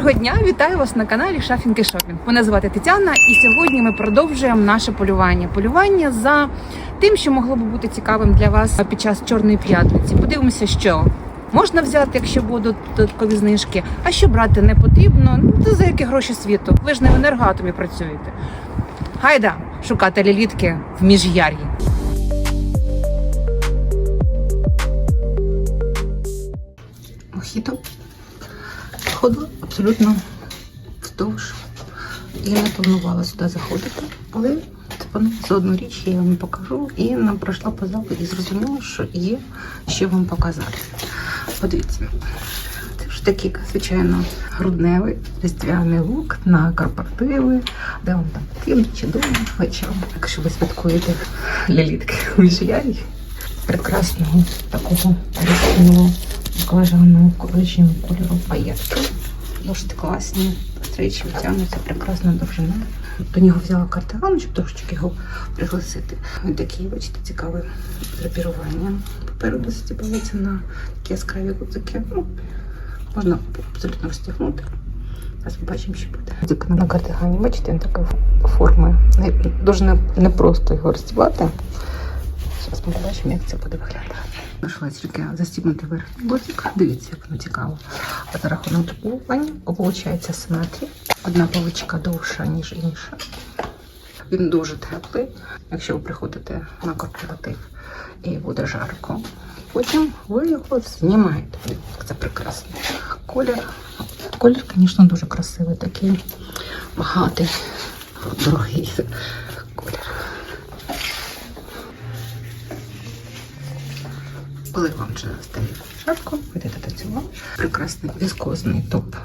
Доброго дня, вітаю вас на каналі Шафінки Шопінг. Мене звати Тетяна, і сьогодні ми продовжуємо наше полювання. Полювання за тим, що могло би бути цікавим для вас під час Чорної п'ятниці. Подивимося, що можна взяти, якщо будуть додаткові знижки, а що брати не потрібно. Ну за які гроші світу. Ви ж не в енергоатомі працюєте. Гайда шукати лілітки в міжяр'ї. Мохіто ходила абсолютно вздовж. Я не планувала сюди заходити, але це за одну річ я вам покажу і нам пройшла по залу і зрозуміла, що є що вам показати. Подивіться, це ж такий, звичайно, грудневий різдвяний лук на корпоративи, де вам там потрібно чи дома вечором, якщо ви святкуєте лілітки у міжярі. Прекрасного такого різного баклажаного коричневого кольору паєтки. Досить класні, стрічі тягнуться, прекрасна довжина. До нього взяла картиган, щоб трошечки його пригласити. Ось такі, бачите, цікаве драпірування. Попереду стібається на такі яскраві гудзики. Ну, можна абсолютно розтягнути. Зараз побачимо, що буде. На картигані, бачите, він такої форми. Дуже непросто його розтібати. Зараз ми побачимо, як це буде виглядати. Знайшла тільки застібнути верхній бортик. Дивіться, як воно цікаво. А за рахунок друкування виходить симетрія. Одна поличка довша, ніж інша. Він дуже теплий. Якщо ви приходите на корпоратив і буде жарко, потім ви його знімаєте. Це прекрасний колір. Колір, звісно, дуже красивий, такий багатий, дорогий колір. Коли вам вже стає жарко, йдете до цього. Прекрасний віскозний топ.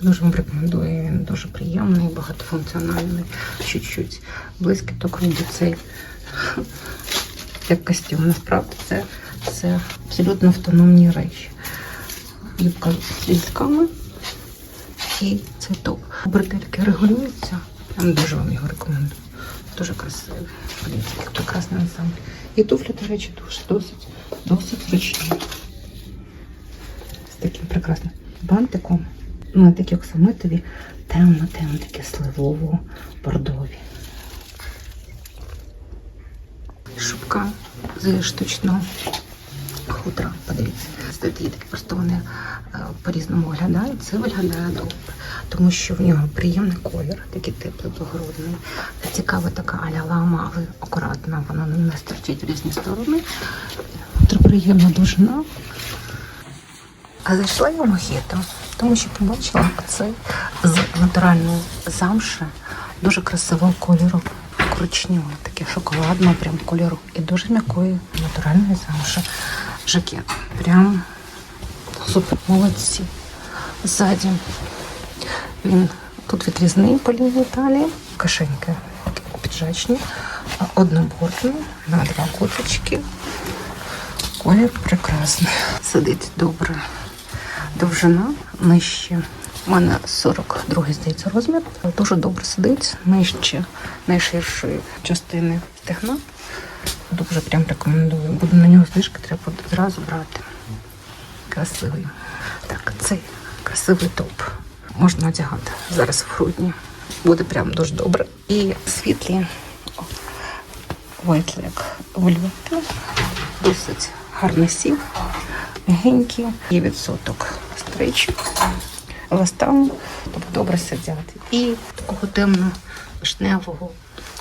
Дуже вам рекомендую, він дуже приємний, багатофункціональний, чуть-чуть блискіток робить цей як костюм. Насправді це, це абсолютно автономні речі. Юбка з лісками і цей топ. Бретельки регулюються. Я дуже вам його рекомендую. Дуже красивий. Прекрасний ансамбль. І туфлі, до речі, дуже досить, досить зручні. З таким прекрасним бантиком. Ну, такі оксамитові, темно-темно, такі сливово-бордові. Шубка з штучного хутра. Подивіться, статті такі просто вони е, по-різному виглядають. Це виглядає добре, тому що в нього приємний колір, такий теплий, благородний. Цікава така аля лама, але акуратна, вона не стерчить в різні сторони. Приємна довжина. А зайшла я в мохіто, тому що побачила оцей з натуральної замши дуже красивого кольору. Коричневий, таке шоколадного прям кольору. І дуже м'якої натуральної замши. Жакет. Прям супер молодці. Ззаді він тут відрізний по лінії талії, кишеньки піджачні, однобортні, на два куточки. Колір прекрасний. Сидить добре. Довжина нижче. У мене 42 здається розмір. Дуже добре сидить нижче найширшої частини стегна. Дуже прям рекомендую. Буду на нього знижки, треба буде зразу брати. Красивий. Так, цей красивий топ. Можна одягати зараз в грудні. Буде прям дуже добре. І світлі White Leg вольвети. Досить гарний сів, м'ягенький. Є відсоток стричок, еластану, тобто добре сидять. І такого темно-вишневого,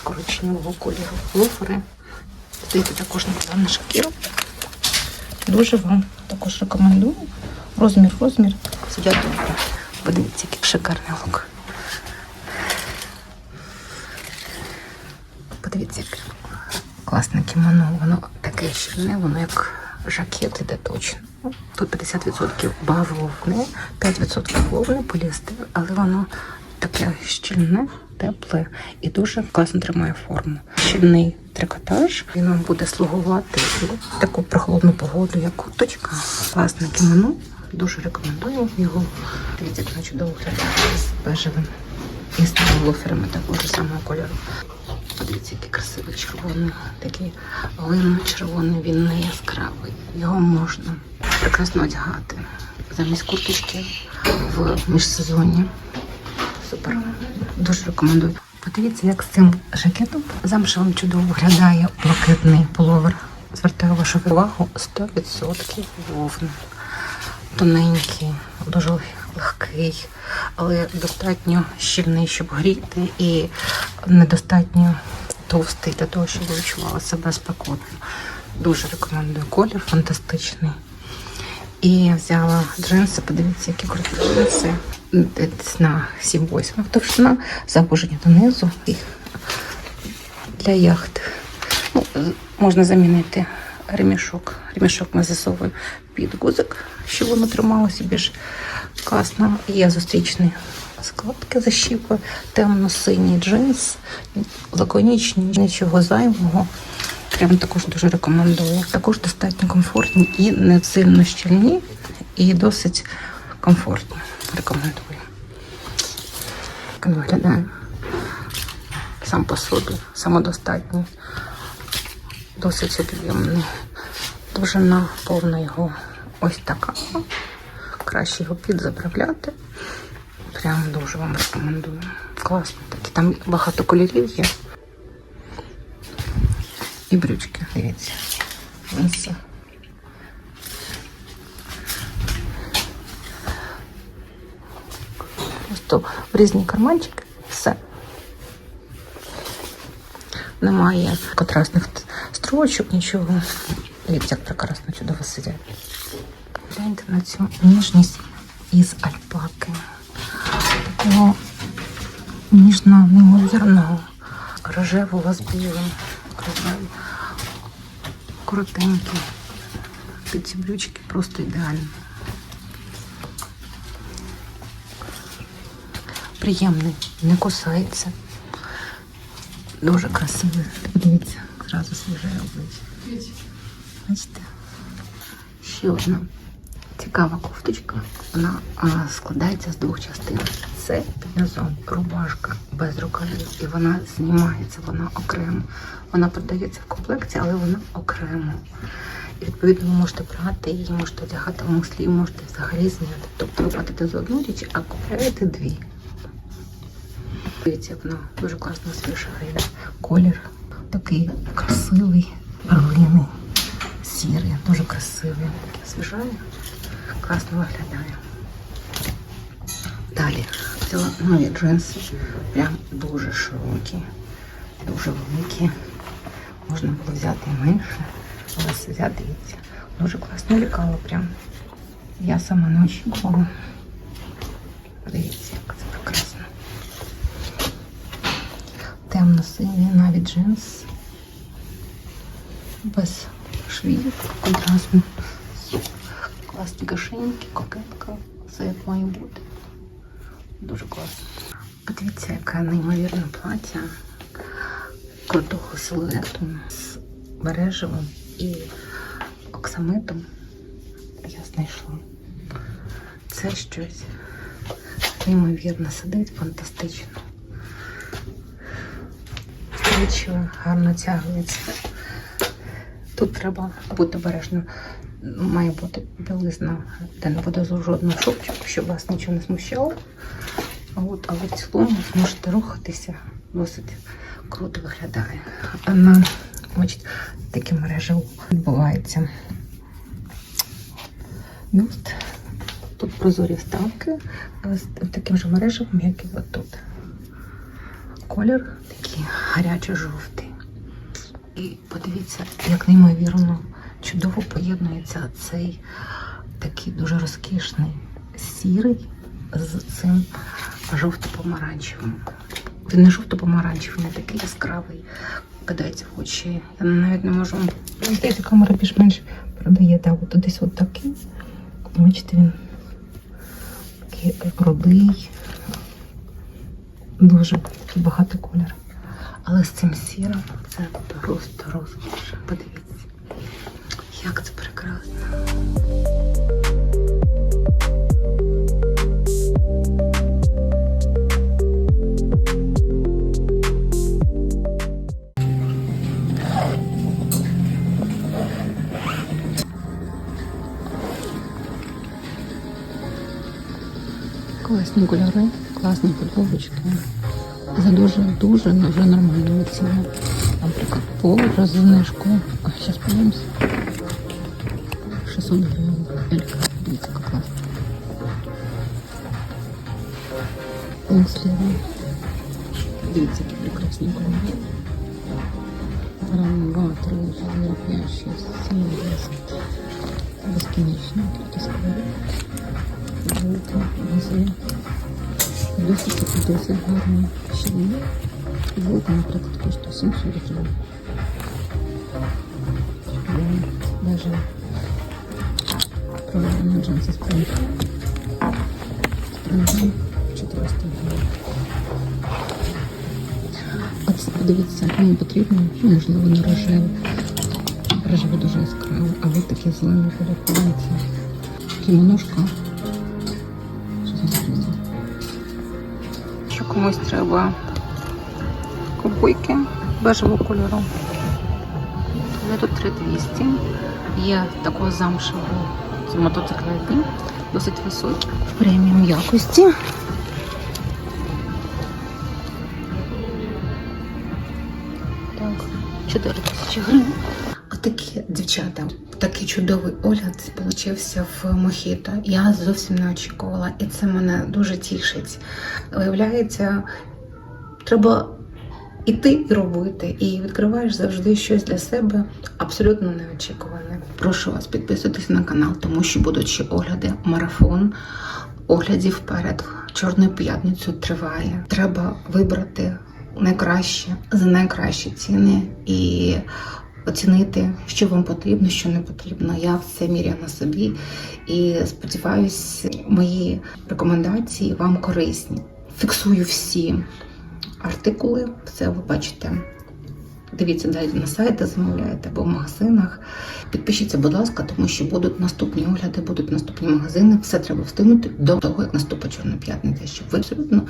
коричневого кольору лофери. Здається, також на шкіру. Дуже вам також рекомендую. Розмір, розмір. Сидять добре. Подивіться, який шикарний лук. Подивіться, яке класне кімоно. Воно таке щільне, воно як жакет іде точно. Тут 50% бавовни, 5% вовни, поліестер, але воно таке щільне, тепле і дуже класно тримає форму. Щільний трикотаж. Він вам буде слугувати таку прохолодну погоду, як курточка. Класне кімоно. Дуже рекомендую його. Дивіться, як чудово виглядає з бежевим і з лоферами такого самого кольору. Подивіться, який красивий червоний, такий глинно-червоний, він не яскравий. Його можна прекрасно одягати. Замість курточки в міжсезонні. Супер. Дуже рекомендую. Подивіться, як з цим жакетом замшевим чудово виглядає блакитний пуловер. Звертаю вашу увагу 100% вовна. Тоненький, дуже легкий, але достатньо щільний, щоб гріти, і недостатньо товстий для того, щоб ви відчували себе спекотно. Дуже рекомендую колір, фантастичний. І я взяла джинси, подивіться, які круті джинси. На 7-8 товщина, завужені донизу. І для яхт. Ну, можна замінити ремішок. Ремішок ми засовуємо під гузик, щоб воно трималося більш класно. Є зустрічні складки защіпи, темно-синій джинс, лаконічні, нічого Прям також дуже рекомендую. Також достатньо комфортні і не сильно щільні, і досить комфортні. Рекомендую. Він виглядає. Сам по собі, самодостатній, досить об'ємний. Довжина повна його ось така. Краще його підзаправляти. Прям дуже вам рекомендую. Класно. Такі там багато кольорів є. І брючки, дивіться. Ось. Просто в різні карманчики. Все. Немає контрастних строчок, нічого. Дивіться, як прекрасно чудово сидять. Гляньте на цю ніжність із альпаки. Такого ніжного, неймовірного, рожевого з білим. Красивий. Коротенький. Під ці брючки просто ідеально. Приємний, не кусається. Дуже красивий. Подивіться, зразу свіже обличчя. Бачите? Ще одна цікава кофточка. Вона а, складається з двох частин. Це під рубашка без рукавів. І вона знімається, вона окремо. Вона продається в комплекті, але вона окремо. І відповідно ви можете брати її, можете одягати в муслі, можете взагалі зняти. Тобто ви платите за одну річ, а купляєте дві. Дивіться, вона дуже класно свіжає. Колір такий красивий, перлиний, сірий, дуже красивий. Освіжає, класно виглядає. Далі взяла нові джинси, прям дуже широкі, дуже великі. Можна було взяти і менше, але взяти дивіться. Дуже класно лікало прям. Я сама не очікувала. Дивіться, як це прекрасно. Темно-синій навіть джинс. Без швів, контрастно. Класні кишеньки, кокетка. Все як має бути. Дуже класно. Подивіться, яке неймовірне плаття крутого силуету з мережевим і оксамитом. Я знайшла. Це щось неймовірно сидить, фантастично. Гарно тягується. Тут треба бути обережним. Має бути білизна, де не буде жодного шовчику, щоб вас нічого не смущало. От, а в цілому зможете рухатися, досить круто виглядає. На бачите, такі мережі відбувається. Бюст. Тут прозорі вставки таким же мережевим, як і тут. Колір такий гарячо-жовтий. І подивіться, як неймовірно чудово поєднується цей такий дуже розкішний сірий з цим жовто-помаранчевим. Він не жовто-помаранчевий, не такий яскравий, кидається в очі. Я навіть не можу. Здається, камера більш-менш продає. Так, от десь от такий. Бачите, він такий рудий. Дуже багатий колір. Але з цим сіром це просто розкіш. Подивіться, як це прекрасно. Класні кольори, класні футболочки. За дуже дуже вже нормальними цінами. Наприклад, поло з знижкою. Зараз подивимося. 600 гривень. Елька. Дивіться, як класно. Лонсліви. Дивіться, які прекрасні кольори. Раз, два, три, чотири, п'ять, шість, сім, десять. Безкінечна кількість кольорів. Жовтий, гази. Досить досить гарні ще є. Футболка, наприклад, коштує 700 гривень. Навіть проведені джинси спринт. Спринтом 400 гривень. Оце, подивіться, мені потрібно, можливо, не рожеве. Рожеве дуже яскраво, а ви такі зелені подобаються. Кімоношка. 600 гривень. Що комусь треба ковбойки бежевого кольору. Вони тут 3200. Є такого замшевого це мотоциклетні, досить високі. Преміум якості. Так, 4 тисячі гривень. Отакі дівчата, такий чудовий огляд получився в Мохіто. Я зовсім не очікувала, і це мене дуже тішить. Виявляється, треба іти і робити, і відкриваєш завжди щось для себе абсолютно неочікуване. Прошу вас підписуйтесь на канал, тому що будуть ще огляди, марафон оглядів перед Чорною п'ятницею триває. Треба вибрати найкраще за найкращі ціни і оцінити, що вам потрібно, що не потрібно. Я все міряю на собі і сподіваюся, мої рекомендації вам корисні. Фіксую всі артикули, все ви бачите. Дивіться далі на сайті, замовляєте або в магазинах. Підпишіться, будь ласка, тому що будуть наступні огляди, будуть наступні магазини. Все треба встигнути до того, як наступить Чорна п'ятниця, щоб ви абсолютно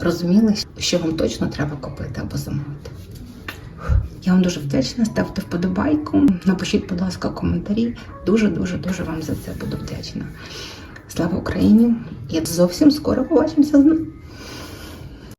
розуміли, що вам точно треба купити або замовити. Я вам дуже вдячна. Ставте вподобайку, напишіть, будь ласка, коментарі. Дуже, дуже, вам за це буду вдячна. Слава Україні! І зовсім скоро побачимося.